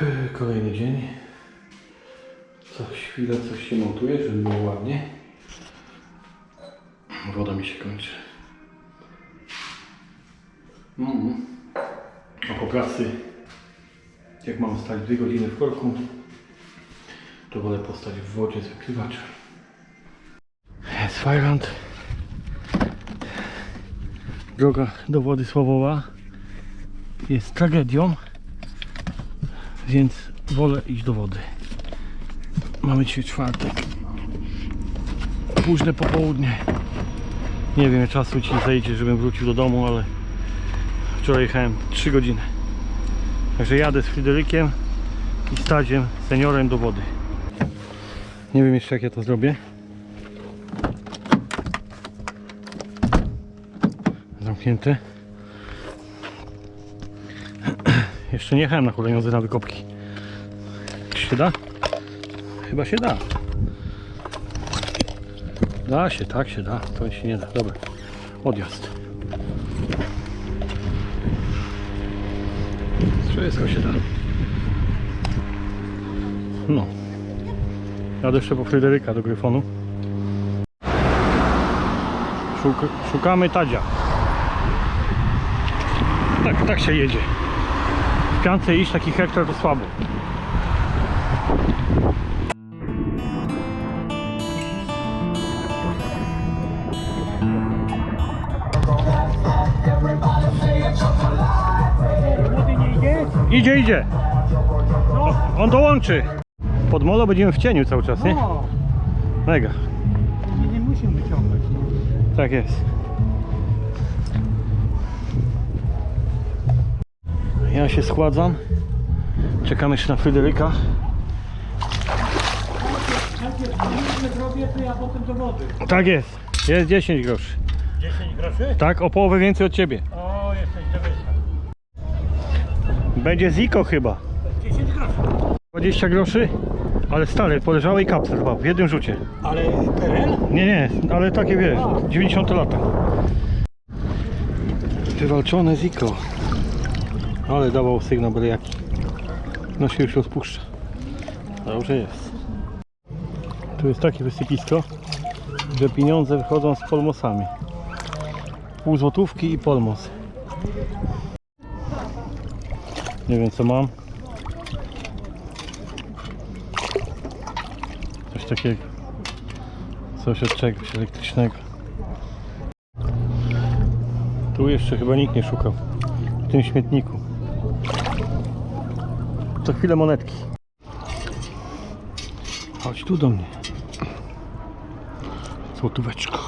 Kolejny dzień. Co chwilę coś się montuje, żeby było ładnie. Woda mi się kończy. Mm. A po pracy, jak mam stać 2 godziny w korku, to wolę postać w wodzie z wykrywaczem. Jest Fajrand. Droga do wody Sławowa jest tragedią, więc wolę iść do wody. Mamy dzisiaj czwartek. Późne popołudnie. Nie wiem, czasu ci zejdzie, żebym wrócił do domu, ale wczoraj jechałem 3 godziny. Także jadę z Fryderykiem i Stadziem, seniorem do wody. Nie wiem jeszcze jak ja to zrobię. Zamknięte. Jeszcze nie jechałem na hulajnodze na wykopki. Czy się da? Chyba się da. Da się, tak się da. To się nie da. Dobra. Odjazd. Wszystko się da. No. Jadę jeszcze po Fryderyka do Gryfonu. Szuk szukamy Tadzia. Tak, tak się jedzie. W piance iść taki hektar to słabo. Idzie? Idzie. On dołączy. Pod molo będziemy w cieniu cały czas, nie? No, Mega. nie, nie musimy wyciągać. Tak jest. Ja się schładzam. Czekamy jeszcze na Fryderyka. Tak jest. Jest 10 groszy. 10 groszy? Tak, o połowę więcej od ciebie. O, jesteś. Będzie Ziko chyba. 10 groszy. 20 groszy, ale stary, poleżałej kapsel chyba, w jednym rzucie. Ale PRL? Nie, nie, ale takie wiesz, 90 lata. Wywalczone Ziko. Ale dawał sygnał byle jaki. No się już rozpuszcza. Dobrze jest. Tu jest takie wysypisko, że pieniądze wychodzą z polmosami. Pół złotówki i polmos. Nie wiem co mam. Coś takiego. Coś od czegoś elektrycznego. Tu jeszcze chyba nikt nie szukał. W tym śmietniku. Co chwilę monetki. Chodź tu do mnie. Złotóweczko.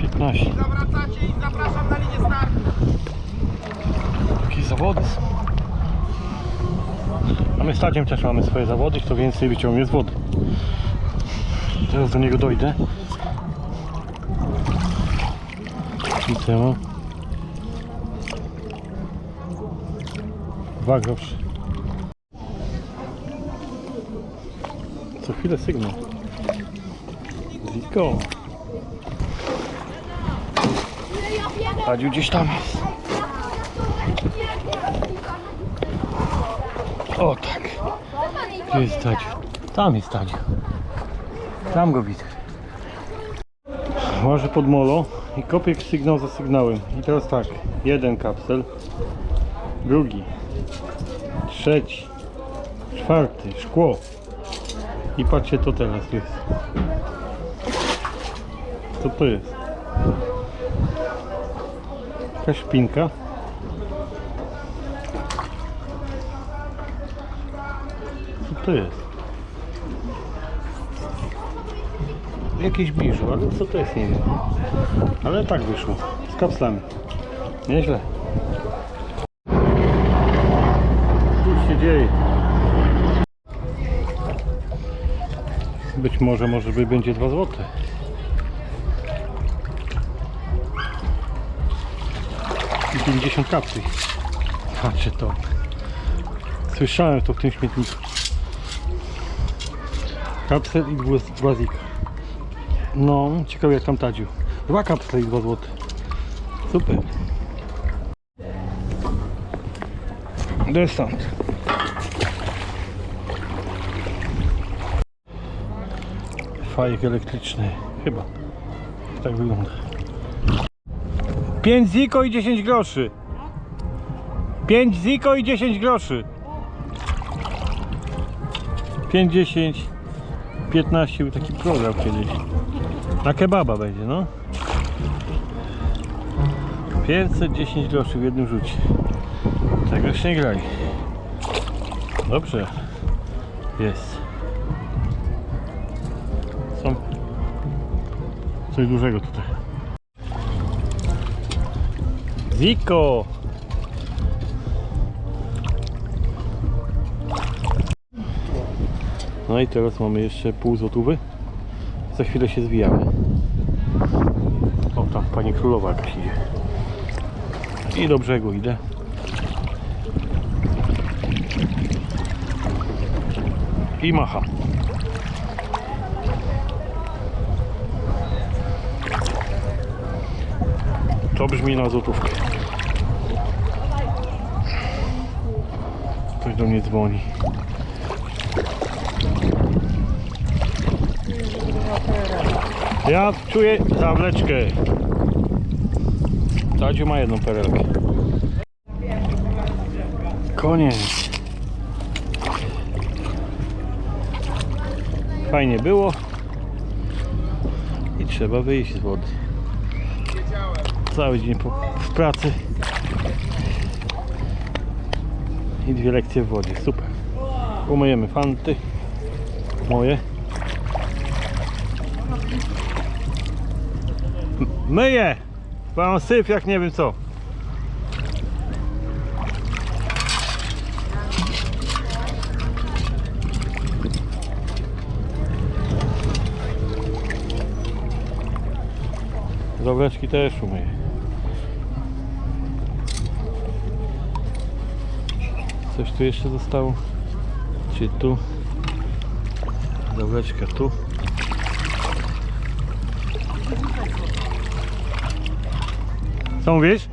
15. Zawracacie i zapraszam na linię startu. Jakieś zawody są. A my stadziem też mamy swoje zawody, kto więcej wyciągnie z wody. Teraz do niego dojdę. I co ja mam? Dwa grosze. Co chwilę sygnał. Ziko. Tadziu gdzieś tam jest. O tak. Gdzie jest Tadziu? Tam jest Tadziu. Tam go widzę. Łażę pod molo i kopię sygnał za sygnałem. I teraz tak. Jeden kapsel. Drugi. Trzeci. Czwarty. Szkło. I patrzcie to teraz jest. Co to jest? Jakaś szpinka. Co to jest? Jakieś biżu, ale co to jest nie wiem. Ale tak wyszło. Z kapslami. Nieźle. Dzieje? Być może, może by będzie 2 złote. I 50 kapsli. Patrzcie to. Słyszałem to w tym śmietniku. Kapsel i zika. No, ciekawe jak tam tadził. Dwa kapsle i dwa złote. Super. Desant. Fajek elektryczny. Chyba. Tak wygląda. 5 ziko i 10 groszy. 5 ziko i 10 groszy. 5, 10, 15 był taki program kiedyś. Na kebaba będzie, no. 510 groszy w jednym rzucie. Tego jeszcze nie grali. Dobrze. Jest. Coś dużego tutaj. Ziko! No i teraz mamy jeszcze pół złotówy. Za chwilę się zwijamy. O, tam pani królowa jakaś idzie. I do brzegu idę. I macha. Brzmi na złotówkę. Ktoś do mnie dzwoni. Ja czuję zawleczkę. Tadziu ma jedną perełkę. Koniec. Fajnie było. I trzeba wyjść z wody. Cały dzień po, w pracy. I dwie lekcje w wodzie. Super. Umyjemy fanty. Moje. Myję! Mam syf jak nie wiem co. Zawleczki też. Coś tu jeszcze zostało? Czy tu? Zawleczka tu. Co mówisz?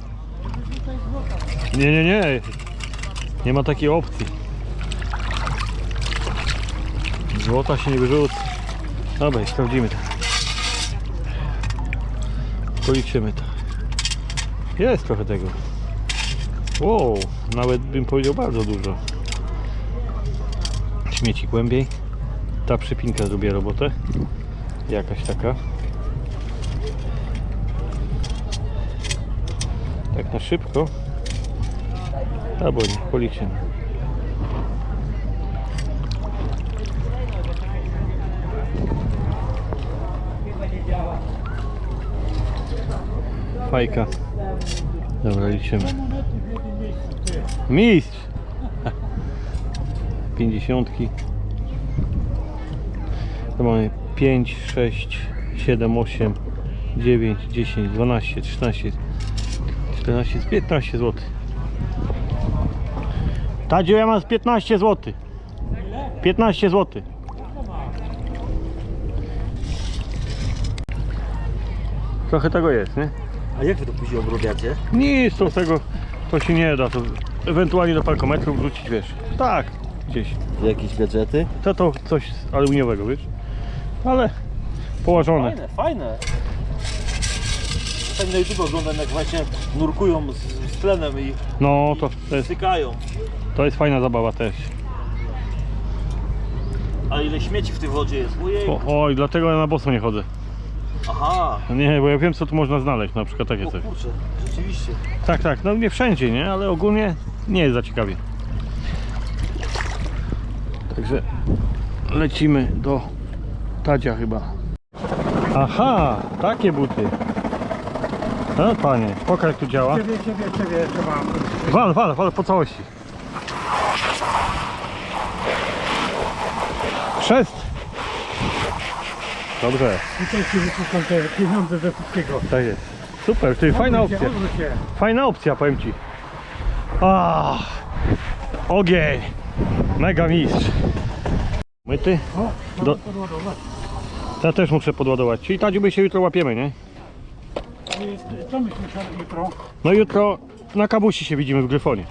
Nie, nie, nie. Nie ma takiej opcji. Złota się nie wyrzuca. Dobra, sprawdzimy to. Policzymy to. Jest trochę tego. Wow, nawet bym powiedział bardzo dużo. Śmieci głębiej. Ta przypinka zrobiła robotę. Jakaś taka. Tak na szybko. Albo nie, policzymy. Fajka. Dobra, liczymy. Mistrz! Pięćdziesiątki. To mamy 5, 6, 7, 8, 9, 10, 12, 13, 14, z 15 zł. Tadziu, ja mam z 15 zł. 15 zł. Trochę tego jest, nie? A jak wy to później obrabiacie? Nic to z tego to się nie da. To ewentualnie do parkometru wrzucić, wiesz. Tak, gdzieś. Jakieś gadżety? To to coś aluminiowego, wiesz. Ale położone. Fajne, fajne. Czasami na YouTube oglądam jak właśnie nurkują z, z tlenem i No to, to, jest, stykają. to jest fajna zabawa też. A ile śmieci w tej wodzie jest? Ojej. O, oj, dlatego ja na boso nie chodzę. Aha. Nie, bo ja wiem co tu można znaleźć, na przykład takie O coś. kurczę, Tak, tak, no nie wszędzie, nie? Ale ogólnie nie jest za ciekawie. Także lecimy do Tadzia chyba. Aha, takie buty. No panie, pokaż jak tu działa. Ciebie, ciebie, ciebie trzeba. Wal, wal, wal po całości. Chrzest. Dobrze, Tutaj ci wypuszczą te pieniądze ze wszystkiego. tak jest. Super, ty fajna Odwróć się, opcja. odwróć się. Fajna opcja, powiem ci. Ah, ogień. Mega mistrz. Myty? O, mam Do- podładować. Ja też muszę podładować. Czyli Tadziu my się jutro łapiemy, nie? I Co myślisz jutro? No jutro na kabusi się widzimy w Gryfonie.